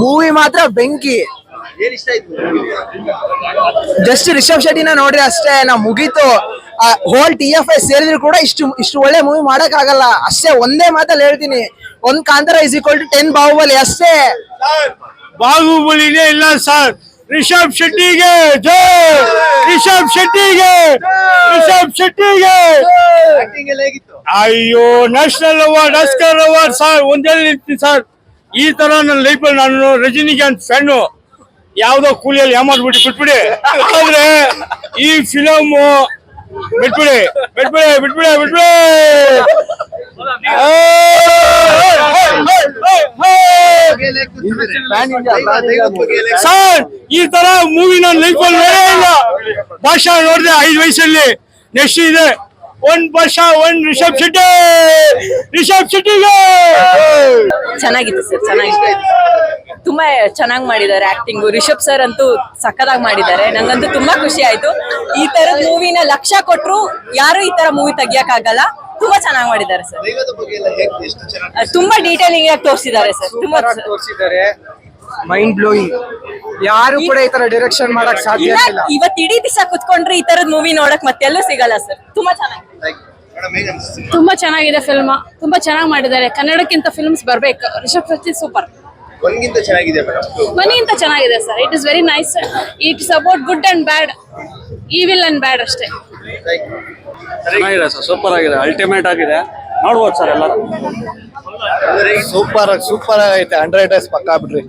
Movie ಮಾತ್ರ ಬೆಂಕಿ. ಏನ್ ಇಷ್ಟ ಆಯ್ತು ಜಸ್ಟ್ ರಿಷಬ್ ಶೆಟ್ಟಿನ ನೋಡ್ರಿ ಅಷ್ಟೇ ನಾ ಮುಗೀತು. ಹೋಲ್ ಟಿ ಎಫ್ ಐ ಸೇರಿದ್ರು ಕೂಡ ಇಷ್ಟು ಇಷ್ಟು ಒಳ್ಳೆ ಮೂವಿ ಮಾಡಕ್ ಆಗಲ್ಲ ಅಷ್ಟೇ ಒಂದೇ ಮಾತಲ್ಲಿ ಹೇಳ್ತೀನಿ. ಒಂದ್ Kantara is equal to ten Baahubali ಅಷ್ಟೇ. ಬಾಹುಬಲಿನೇ ಇಲ್ಲ ಸರ್. ರಿಷಬ್ ಶೆಟ್ಟಿಗೆ ಜೈ. ರಿಷಬ್ ಶೆಟ್ಟಿಗೆ ರಿಷಬ್ ಶೆಟ್ಟಿಗೆ. ಅಯ್ಯೋ national award Oscar award sir. ಒಂದೇ ನಿಂತೀನಿ ಸರ್. ಈ ತರ ನನ್ನ ಲೈಫಲ್ಲಿ ನಾನು ರಜನಿಕಾಂತ್ ಫ್ಯಾನು. ಯಾವ್ದೋ ಕೂಲಿಯಲ್ಲಿ ಯಾಮಾರ್ಬಿಟ್ಟು ಬಿಟ್ಬಿಡಿ. ಆದ್ರೆ ಈ ಫಿಲಮ್ ಬಿಟ್ಬಿಡಿ. ಬಿಟ್ಬಿಡಿ ಬಿಟ್ಬಿಡಿ ಬಿಟ್ಬಿಡಿ. ಸರ್, ಈ ತರ ಮೂವಿ ನನ್ನ ಲೈಫಲ್ಲಿ ನೋಡೇ ಇಲ್ಲ. ಭಾಷಾ ನೋಡಿದೆ ಐದು ವಯಸ್ಸಲ್ಲಿ. ನೆಕ್ಸ್ಟ್ ಇದೆ. ಒಂದ್ ವರ್ಷ ಒಂದ್ ರಿಷಬ್ ಶೆಟ್ಟಿ! ರಿಷಬ್ ಶೆಟ್ಟಿಗೆ! ಚೆನ್ನಾಗಿತ್ತು ಸರ್ ಚೆನ್ನಾಗಿತ್ತು. ತುಂಬಾ ಚೆನ್ನಾಗಿ ಮಾಡಿದ್ದಾರೆ ಆಕ್ಟಿಂಗ್ ರಿಷಬ್ ಸರ್ ಅಂತೂ ಸಕ್ಕದಾಗಿ ಮಾಡಿದ್ದಾರೆ. ನಂಗಂತೂ ತುಂಬಾ ಖುಷಿ ಆಯ್ತು. ಈ ತರದ ಮೂವಿನ ಲಕ್ಷ ಕೊಟ್ರು ಯಾರು ಈ ತರ ಮೂವಿ ತೆಗಿಯಕ್ಕಾಗಲ್ಲ ತುಂಬಾ ಚೆನ್ನಾಗಿ ಮಾಡಿದ್ದಾರೆ ಸರ್. ತುಂಬಾ ಡೀಟೇಲಿಂಗ್ ಆಗಿ ತೋರಿಸಿದ್ದಾರೆ ಸರ್. ತುಂಬಾ ತೋರಿಸಿದ್ದಾರೆ. ಮೈಂಡ್ ಬ್ಲೋಯಿಂಗ್ ಯಾರು ಕೂಡ ಈ ತರ ಡೈರೆಕ್ಷನ್ ಮಾಡಕ್ ಸಾಧ್ಯ ಇಲ್ಲ ಇಲ್ಲ. ಇವತ್ ಇಡೀ ದಿವಸ ಕುತ್ಕೊಂಡ್ರೆ ಈ ತರದ್ ಮೂವಿ ನೋಡಕ್ ಮತ್ತೆಲ್ಲೂ ಸಿಗಲ್ಲ ಸರ್ ತುಂಬಾ ಚೆನ್ನಾಗಿ ಮೇಡಮ್ ಹೇಗ್ ಅನ್ಸ್ತು ತುಂಬಾ ಚೆನ್ನಾಗಿದೆ ಫಿಲ್ಮ್ ತುಂಬಾ ಚೆನ್ನಾಗಿ ಮಾಡಿದ್ದಾರೆ. ಕನ್ನಡಕ್ಕಿಂತ ಫಿಲ್ಮ್ಸ್ ಬರ್ಬೇಕು. ರಿಷಬ್ ಶೆಟ್ಟಿ ಸೂಪರ್ ಒಂದ್ಗಿಂತ ಚೆನ್ನಾಗಿದೆ ಮನೆಗಿಂತ ಚೆನ್ನಾಗಿದೆ sir it is very nice it's about good and bad evil and bad ಅಷ್ಟೇ. ಚೆನ್ನಾಗಿದೆ ಸರ್ ಸೂಪರ್ ಆಗಿದೆ. ಅಲ್ಟಿಮೇಟ್ ಆಗಿದೆ. ನೋಡ್ಬೋದು ಸರ್ ಎಲ್ಲರೂ. ಸೂಪರ್ ಸೂಪರ್ ಆಗೈತೆ. ಹಂಡ್ರೆಡ್ ಡೇಸ್ ಪಕ್ಕಾ ಬಿಡ್ರಿ.